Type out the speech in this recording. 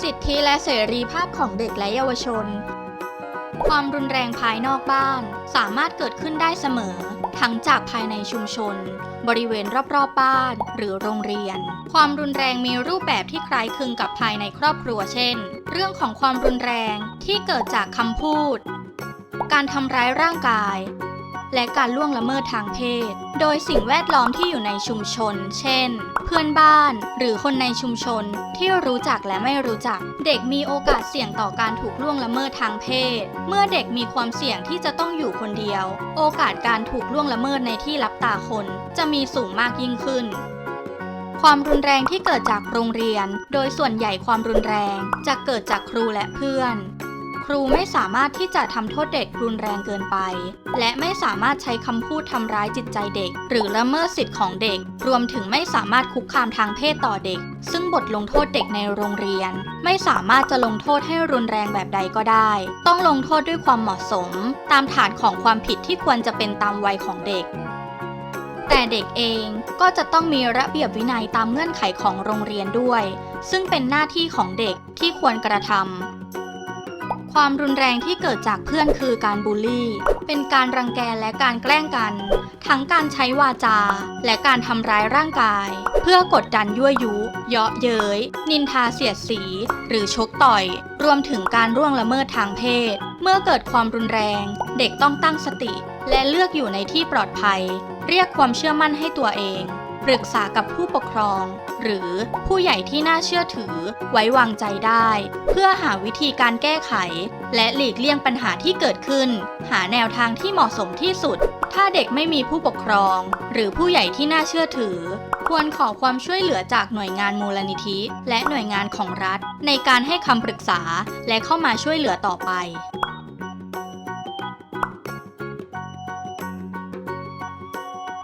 สิทธิและเสรีภาพของเด็กและเยาวชน ความรุนแรงภายนอกบ้าน สามารถเกิดขึ้นได้เสมอ ทั้งจากภายในชุมชน บริเวณรอบๆบ้าน หรือโรงเรียน ความรุนแรงมีรูปแบบที่คล้ายคลึงกับภายในครอบครัวเช่น เรื่องของความรุนแรงที่เกิดจากคำพูด การทำร้ายร่างกาย และการล่วงละเมิดทางเพศ โดยสิ่งแวดล้อมที่อยู่ในชุมชน เช่น เพื่อนบ้านหรือคนในชุมชนที่รู้จักและไม่รู้จัก เด็กมีโอกาสเสี่ยงต่อการถูกล่วงละเมิดทางเพศ เมื่อเด็กมีความเสี่ยงที่จะต้องอยู่คนเดียว โอกาสการถูกล่วงละเมิดในที่รับตาคน จะมีสูงมากยิ่งขึ้นความรุนแรงที่เกิดจากโรงเรียน โดยส่วนใหญ่ความรุนแรงจะเกิดจากครูและเพื่อน ครูไม่สามารถที่จะทำโทษเด็กรุนแรงเกินไป และไม่สามารถใช้คำพูดทำร้ายจิตใจเด็ก หรือละเมิดสิทธิ์ของเด็ก รวมถึงไม่สามารถคุกคามทางเพศต่อเด็ก ซึ่งบทลงโทษเด็กในโรงเรียน ไม่สามารถจะลงโทษให้รุนแรงแบบใดก็ได้ ต้องลงโทษด้วยความเหมาะสม ตามฐานของความผิดที่ควรจะเป็นตามวัยของเด็กแต่เด็กเองก็จะต้องมีระเบียบวินัยตามเงื่อนไขของโรงเรียนด้วย ซึ่งเป็นหน้าที่ของเด็กที่ควรกระทำ ความรุนแรงที่เกิดจากเพื่อนคือการบูลลี่ เป็นการรังแกและการแกล้งกัน ทั้งการใช้วาจา และการทำร้ายร่างกาย เพื่อกดดันยั่วยุ เยาะเย้ย นินทาเสียดสี หรือชกต่อย รวมถึงการร่วงละเมิดทางเพศ เมื่อเกิดความรุนแรง เด็กต้องตั้งสติ และเลือกอยู่ในที่ปลอดภัย เรียกความเชื่อมั่นให้ตัวเอง ปรึกษากับผู้ปกครอง หรือผู้ใหญ่ที่น่าเชื่อถือไว้วางใจได้ เพื่อหาวิธีการแก้ไข และหลีกเลี่ยงปัญหาที่เกิดขึ้น หาแนวทางที่เหมาะสมที่สุด ถ้าเด็กไม่มีผู้ปกครอง หรือผู้ใหญ่ที่น่าเชื่อถือ ควรขอความช่วยเหลือจากหน่วยงานมูลนิธิ และหน่วยงานของรัฐ ในการให้คำปรึกษาและเข้ามาช่วยเหลือต่อไป